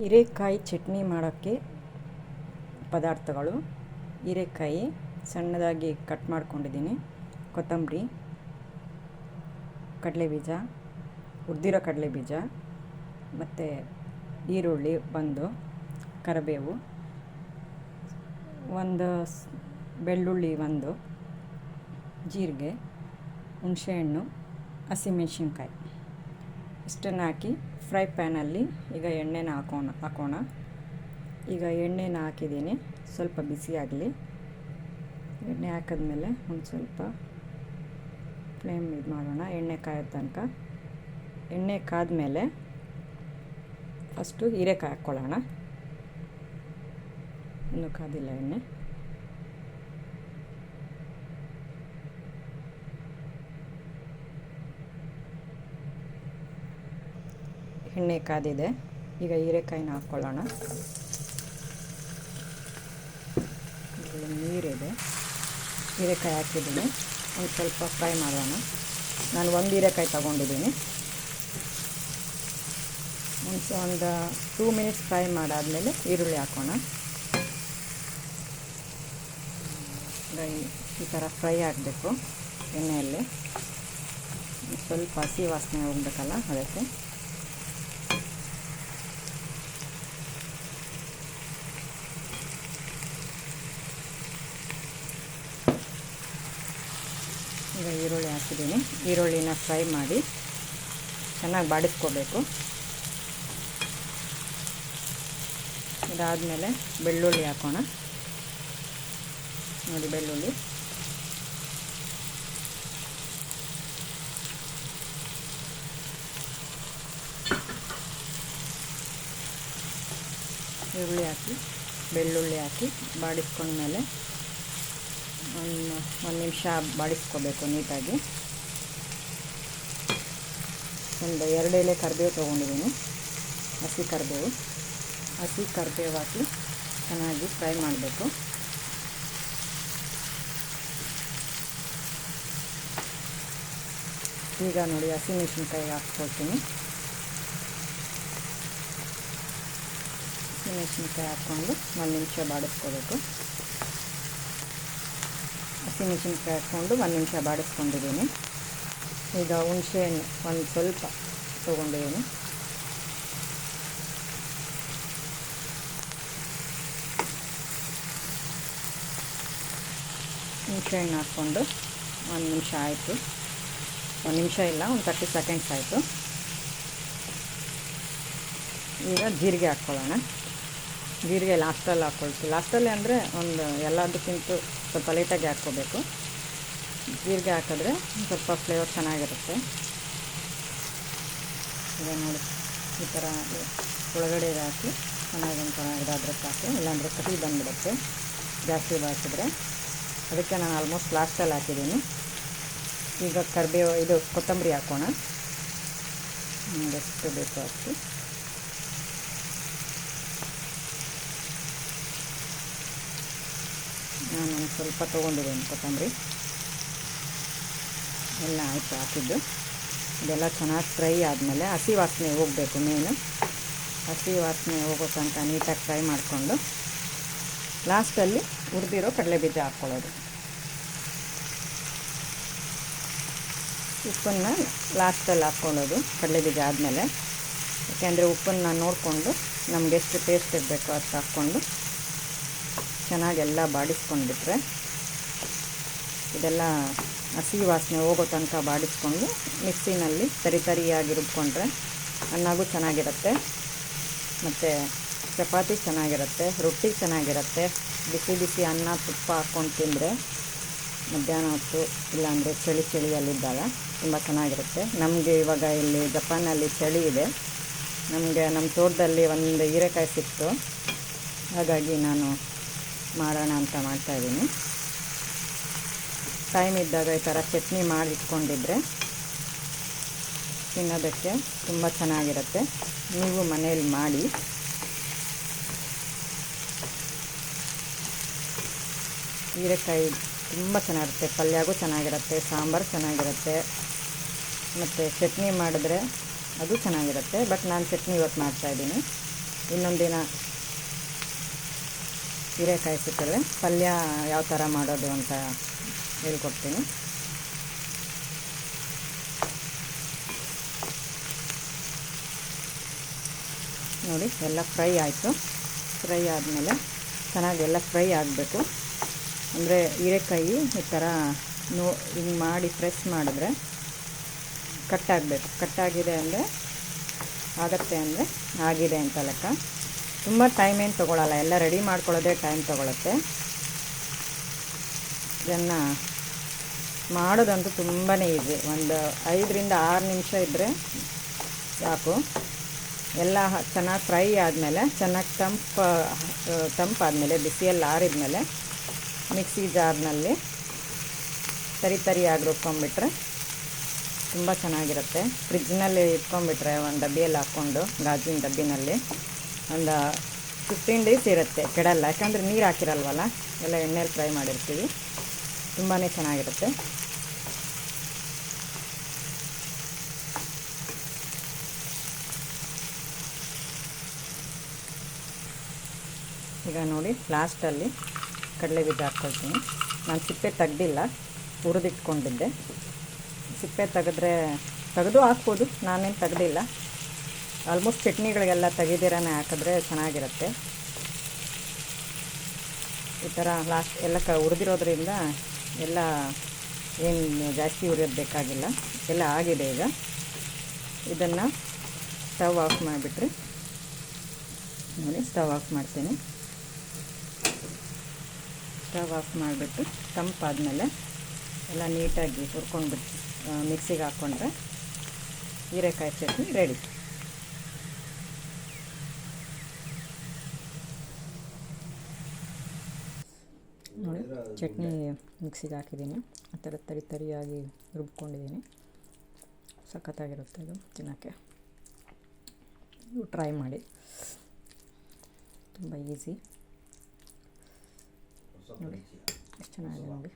ಹೀರೆಕಾಯಿ ಚಟ್ನಿ ಮಾಡೋಕ್ಕೆ ಪದಾರ್ಥಗಳು. ಹೀರೆಕಾಯಿ ಸಣ್ಣದಾಗಿ ಕಟ್ ಮಾಡ್ಕೊಂಡಿದ್ದೀನಿ. ಕೊತ್ತಂಬರಿ ಕಡಲೆ ಕಡಲೆಬೀಜ ಕಡಲೆ ಬೀಜ ಮತ್ತು ಈರುಳ್ಳಿ, ಬಂದು, ಕರಿಬೇವು, ಒಂದು ಬೆಳ್ಳುಳ್ಳಿ ಒಂದು, ಜೀರಿಗೆ, ಹುಣಸೆಹಣ್ಣು, ಹಸಿಮೆಣ್ಸಿನ್ಕಾಯಿ. ಇಷ್ಟನ್ನು ಹಾಕಿ ಫ್ರೈ ಪ್ಯಾನಲ್ಲಿ ಈಗ ಎಣ್ಣೆನ ಹಾಕೋಣ ಹಾಕೋಣ. ಈಗ ಎಣ್ಣೆನ ಹಾಕಿದ್ದೀನಿ, ಸ್ವಲ್ಪ ಬಿಸಿ ಆಗಲಿ. ಎಣ್ಣೆ ಹಾಕಿದ್ಮೇಲೆ ಒಂದು ಸ್ವಲ್ಪ ಫ್ಲೇಮ್ ಇದು ಮಾಡೋಣ, ಎಣ್ಣೆ ಕಾಯೋ ತನಕ. ಎಣ್ಣೆ ಕಾದ್ಮೇಲೆ ಫಸ್ಟು ಹೀರೆಕಾಯಿ ಹಾಕ್ಕೊಳ್ಳೋಣ. ಇನ್ನೂ ಕಾದಿಲ್ಲ ಎಣ್ಣೆ. ಎಣ್ಣೆ ಕಾದಿದೆ. ಈಗ ಹೀರೆಕಾಯಿನ ಹಾಕ್ಕೊಳ್ಳೋಣ ನೀರಿದೆ. ಹೀರೆಕಾಯಿ ಹಾಕಿದ್ದೀನಿ. ಒಂದು ಸ್ವಲ್ಪ ಫ್ರೈ ಮಾಡೋಣ. ನಾನು ಒಂದು ಹೀರೆಕಾಯಿ ತಗೊಂಡಿದ್ದೀನಿ. ಒಂದು ಒಂದು ಟೂ ಮಿನಿಟ್ಸ್ ಫ್ರೈ ಮಾಡಾದಮೇಲೆ ಈರುಳ್ಳಿ ಹಾಕೋಣ. ಈ ಥರ ಫ್ರೈ ಆಗಬೇಕು ಎಣ್ಣೆಯಲ್ಲಿ. ಸ್ವಲ್ಪ ಹಸಿ ವಾಸನೆ ಹೋಗ್ಬೇಕಲ್ಲ ಅದಕ್ಕೆ. ಈಗ ಈರುಳ್ಳಿ ಹಾಕಿದ್ದೀನಿ. ಈರುಳ್ಳಿನ ಫ್ರೈ ಮಾಡಿ ಚೆನ್ನಾಗಿ ಬಾಡಿಸ್ಕೋಬೇಕು. ಇದಾದಮೇಲೆ ಬೆಳ್ಳುಳ್ಳಿ ಹಾಕೋಣ. ನೋಡಿ ಬೆಳ್ಳುಳ್ಳಿ. ಈರುಳ್ಳಿ ಹಾಕಿ, ಬೆಳ್ಳುಳ್ಳಿ ಹಾಕಿ, ಬಾಡಿಸ್ಕೊಂಡ್ಮೇಲೆ ಒಂದು ಒಂದು ನಿಮಿಷ ಬಾಡಿಸ್ಕೋಬೇಕು ನೀಟಾಗಿ. ಒಂದು ಎರಡು ಎಲೆ ಕರಿಬೇವು ತೊಗೊಂಡಿದ್ದೀನಿ. ಹಸಿ ಕರಿಬೇವು. ಹಸಿ ಕರಿಬೇವು ಹಾಕಿ ಚೆನ್ನಾಗಿ ಫ್ರೈ ಮಾಡಬೇಕು. ಈಗ ನೋಡಿ ಹಸಿಮೆಣಸಿನ್ಕಾಯಿ ಹಾಕ್ಕೊಳ್ತೀನಿ. ಹಸಿಮೆಣಸಿನ್ಕಾಯಿ ಹಾಕ್ಕೊಂಡು ಒಂದು ನಿಮಿಷ ಬಾಡಿಸ್ಕೋಬೇಕು ಹಸಿಮೆಣ್ಸಿನ್ಕಾಯಿ ಹಾಕ್ಕೊಂಡು ಒಂದು ನಿಮಿಷ ಬಾಡಿಸ್ಕೊಂಡಿದ್ದೀನಿ. ಈಗ ಹುಣಸೆಹಣ್ಣು ಒಂದು ಸ್ವಲ್ಪ ತೊಗೊಂಡಿದ್ದೀನಿ. ಹುಣಸೆಹಣ್ಣು ಹಾಕ್ಕೊಂಡು ಒಂದು ನಿಮಿಷ ಆಯಿತು. ಒಂದು ನಿಮಿಷ ಇಲ್ಲ, ಒಂದು ತರ್ಟಿ ಸೆಕೆಂಡ್ಸ್ ಆಯಿತು. ಈಗ ಜೀರಿಗೆ ಹಾಕ್ಕೊಳ್ಳೋಣ ಜೀರಿಗೆ ಲಾಸ್ಟಲ್ಲಿ ಹಾಕ್ಕೊಳ್ತೀವಿ ಲಾಸ್ಟಲ್ಲಿ ಅಂದರೆ ಒಂದು ಎಲ್ಲದಕ್ಕಿಂತ ಸ್ವಲ್ಪ ಲೈಟಾಗಿ ಹಾಕ್ಕೋಬೇಕು. ಜೀರಿಗೆ ಹಾಕಿದ್ರೆ ಸ್ವಲ್ಪ ಫ್ಲೇವರ್ ಚೆನ್ನಾಗಿರುತ್ತೆ. ಈಗ ನೋಡಿ, ಈ ಥರ ಒಳಗಡೆ ಹಾಕಿ ಚೆನ್ನಾಗಿ ಒಂಥರ ಇದಾದರೆ ಸಾಕು. ಇಲ್ಲಾಂದರೆ ಕಹಿ ಬಂದುಬಿಡುತ್ತೆ. ಜಾಸ್ತಿ ಹಾಕಿದ್ರೆ. ಅದಕ್ಕೆ ನಾನು ಆಲ್ಮೋಸ್ಟ್ ಲಾಸ್ಟಲ್ಲಿ ಹಾಕಿದ್ದೀನಿ. ಈಗ ಕರಿಬೇವು, ಇದು ಕೊತ್ತಂಬರಿ ಹಾಕೋಣ. ಎಷ್ಟು ಬೇಕು ಅಷ್ಟು ನಾನು ಸ್ವಲ್ಪ ತೊಗೊಂಡಿದ್ದೇನೆ ಕೊತ್ತಂಬರಿ. ಎಲ್ಲ ಆಯಿತು ಹಾಕಿದ್ದು. ಇದೆಲ್ಲ ಚೆನ್ನಾಗಿ ಫ್ರೈ ಆದಮೇಲೆ ಹಸಿ ವಾಸನೆ ಹೋಗಬೇಕು ಮೇನು ಹಸಿ ವಾಸನೆ ಹೋಗೋ ತನಕ ನೀಟಾಗಿ ಫ್ರೈ ಮಾಡಿಕೊಂಡು ಲಾಸ್ಟಲ್ಲಿ ಹುರಿದಿರೋ ಕಡಲೆಬೀಜ ಹಾಕ್ಕೊಳ್ಳೋದು. ಉಪ್ಪನ್ನು ಲಾಸ್ಟಲ್ಲಿ ಹಾಕ್ಕೊಳ್ಳೋದು ಕಡಲೆಬೀಜ ಆದಮೇಲೆ. ಯಾಕೆಂದರೆ ಉಪ್ಪನ್ನು ನೋಡಿಕೊಂಡು ನಮಗೆಷ್ಟು ಟೇಸ್ಟ್ ಇರಬೇಕು ಅಷ್ಟು ಹಾಕ್ಕೊಂಡು ಚೆನ್ನಾಗೆಲ್ಲ ಬಾಡಿಸ್ಕೊಂಡ್ಬಿಟ್ರೆ ಇದೆಲ್ಲ ಹಸಿ ವಾಸನೆ ಹೋಗೋ ತನಕ ಬಾಡಿಸ್ಕೊಂಡು ಮಿಕ್ಸಿನಲ್ಲಿ ತರಿ ತರಿಯಾಗಿ ರುಬ್ಕೊಂಡ್ರೆ ಅನ್ನಾಗೂ ಚೆನ್ನಾಗಿರುತ್ತೆ. ಮತ್ತು ಚಪಾತಿ ಚೆನ್ನಾಗಿರುತ್ತೆ, ರೊಟ್ಟಿ ಚೆನ್ನಾಗಿರುತ್ತೆ. ಬಿಸಿ ಬಿಸಿ ಅನ್ನ, ತುಪ್ಪ ಹಾಕ್ಕೊಂಡು ತಿಂದರೆ ಮಧ್ಯಾಹ್ನ ಹೊತ್ತು ಇಲ್ಲಾಂದರೆ ಚಳಿ ಚಳಿಯಲ್ಲಿದ್ದಾಗ ತುಂಬ ಚೆನ್ನಾಗಿರುತ್ತೆ. ನಮಗೆ ಇವಾಗ ಇಲ್ಲಿ ಜಪಾನಲ್ಲಿ ಚಳಿ ಇದೆ. ನಮಗೆ ನಮ್ಮ ತೋಟದಲ್ಲಿ ಒಂದು ಹೀರೆಕಾಯಿ ಸಿಕ್ತು. ಹಾಗಾಗಿ ನಾನು ಮಾಡೋಣ ಅಂತ ಮಾಡ್ತಾಯಿದ್ದೀನಿ ಟೈಮ್ ಇದ್ದಾಗ ಈ ಥರ ಚಟ್ನಿ ಮಾಡಿ ಇಟ್ಕೊಂಡಿದ್ರೆ ತಿನ್ನೋದಕ್ಕೆ ತುಂಬ ಚೆನ್ನಾಗಿರುತ್ತೆ. ನೀವು ಮನೇಲಿ ಮಾಡಿ. ಹೀರೆಕಾಯಿ ತುಂಬ ಚೆನ್ನಾಗಿರುತ್ತೆ. ಪಲ್ಯಗೂ ಚೆನ್ನಾಗಿರುತ್ತೆ, ಸಾಂಬಾರು ಚೆನ್ನಾಗಿರುತ್ತೆ. ಮತ್ತು ಚಟ್ನಿ ಮಾಡಿದ್ರೆ ಅದು ಚೆನ್ನಾಗಿರುತ್ತೆ. ಬಟ್ ನಾನು ಚಟ್ನಿ ಇವತ್ತು ಮಾಡ್ತಾಯಿದ್ದೀನಿ ಇನ್ನೊಂದಿನ ಹೀರೆಕಾಯಿ ಸಿಕ್ಕಿದ್ರೆ ಪಲ್ಯ ಯಾವ ಥರ ಮಾಡೋದು ಅಂತ ಹೇಳ್ಕೊಡ್ತೀನಿ. ನೋಡಿ, ಎಲ್ಲ ಫ್ರೈ ಆಯಿತು. ಫ್ರೈ ಆದಮೇಲೆ ಚೆನ್ನಾಗಿ ಎಲ್ಲ ಫ್ರೈ ಆಗಬೇಕು. ಅಂದರೆ ಹೀರೆಕಾಯಿ ಈ ಥರ ನೋ, ಹಿಂಗೆ ಮಾಡಿ ಪ್ರೆಸ್ ಮಾಡಿದ್ರೆ ಕಟ್ಟಾಗಬೇಕು ಕಟ್ಟಾಗಿದೆ ಅಂದರೆ, ಆಗತ್ತೆ ಅಂದರೆ ಆಗಿದೆ ಅಂತ ಲೆಕ್ಕ. ತುಂಬ ಟೈಮ್ ಏನು ತೊಗೊಳಲ್ಲ, ಎಲ್ಲ ರೆಡಿ ಮಾಡ್ಕೊಳ್ಳೋದೇ ಟೈಮ್ ತೊಗೊಳುತ್ತೆ. ಇದನ್ನು ಮಾಡೋದಂತೂ ತುಂಬಾ ಈಸಿ ಒಂದು ಐದರಿಂದ ಆರು ನಿಮಿಷ ಇದ್ದರೆ ಸಾಕು. ಎಲ್ಲ ಚೆನ್ನಾಗಿ ಫ್ರೈ ಆದಮೇಲೆ, ಚೆನ್ನಾಗಿ ತಂಪು ತಂಪಾದಮೇಲೆ, ಬಿಸಿಯಲ್ಲಿ ಆರಿದ್ಮೇಲೆ, ಮಿಕ್ಸಿ ಜಾರ್ನಲ್ಲಿ ತರಿ ತರಿಯಾಗಿ ರುಬ್ಕೊಂಬಿಟ್ರೆ ತುಂಬ ಚೆನ್ನಾಗಿರುತ್ತೆ. ಫ್ರಿಜ್ನಲ್ಲಿ ಇಟ್ಕೊಂಡ್ಬಿಟ್ರೆ ಒಂದು ಡಬ್ಬಿಯಲ್ಲಿ ಹಾಕ್ಕೊಂಡು, ಗಾಜಿನ ಡಬ್ಬಿನಲ್ಲಿ. ಒಂದು ಫಿಫ್ಟೀನ್ ಡೇಸ್ ಇರುತ್ತೆ ಕೆಡಲ್ಲ, ಯಾಕಂದರೆ ನೀರು ಹಾಕಿರಲ್ವಲ್ಲ? ಎಲ್ಲ ಎಣ್ಣೆಲಿ ಫ್ರೈ ಮಾಡಿರ್ತೀವಿ. ತುಂಬಾ ಚೆನ್ನಾಗಿರುತ್ತೆ. ಈಗ ನೋಡಿ ಲಾಸ್ಟಲ್ಲಿ ಕಡಲೆ ಬೀಜ ಹಾಕ್ಕೊಳ್ತೀನಿ. ನಾನು ಸಿಪ್ಪೆ ತೆಗ್ದಿಲ್ಲ, ಹುರಿದಿಟ್ಕೊಂಡಿದ್ದೆ. ಸಿಪ್ಪೆ ತೆಗೆದ್ರೆ ತೆಗೆದು ಹಾಕ್ಬೋದು, ನಾನೇನು ತೆಗ್ದಿಲ್ಲ. ಆಲ್ಮೋಸ್ಟ್ ಚಟ್ನಿಗಳಿಗೆಲ್ಲ ತೆಗೆದಿರನೇ ಹಾಕಿದ್ರೆ ಚೆನ್ನಾಗಿರುತ್ತೆ. ಈ ಥರ ಲಾಸ್ಟ್ ಎಲ್ಲ ಕ ಹುರಿದಿರೋದ್ರಿಂದ ಎಲ್ಲ ಏನು ಜಾಸ್ತಿ ಉರಿಯೋದು ಬೇಕಾಗಿಲ್ಲ. ಎಲ್ಲ ಆಗಿದೆ ಈಗ. ಇದನ್ನು ಸ್ಟವ್ ಆಫ್ ಮಾಡಿಬಿಟ್ರೆ ನೋಡಿ ಸ್ಟವ್ ಆಫ್ ಮಾಡ್ತೀನಿ. ಸ್ಟವ್ ಆಫ್ ಮಾಡಿಬಿಟ್ಟು ತಂಪಾದಮೇಲೆ ಎಲ್ಲ ನೀಟಾಗಿ ಹುರ್ಕೊಂಡ್ಬಿಟ್ಟು ಮಿಕ್ಸಿಗೆ ಹಾಕ್ಕೊಂಡ್ರೆ ಹೀರೆಕಾಯಿ ಚಟ್ನಿ ರೆಡಿ ನೋಡಿ ಚಟ್ನಿ ಮಿಕ್ಸಿಗೆ ಹಾಕಿದ್ದೀನಿ. ಆ ಥರ ತರಿ ತರಿಯಾಗಿ ರುಬ್ಕೊಂಡಿದ್ದೀನಿ. ಸಖತ್ತಾಗಿರುತ್ತೆ ಅದು ತಿನ್ನೋಕ್ಕೆ. ನೀವು ಟ್ರೈ ಮಾಡಿ. ತುಂಬ ಈಸಿ. ನೋಡಿ ಎಷ್ಟು ಚೆನ್ನಾಗಿದೆ ನೋಡಿ.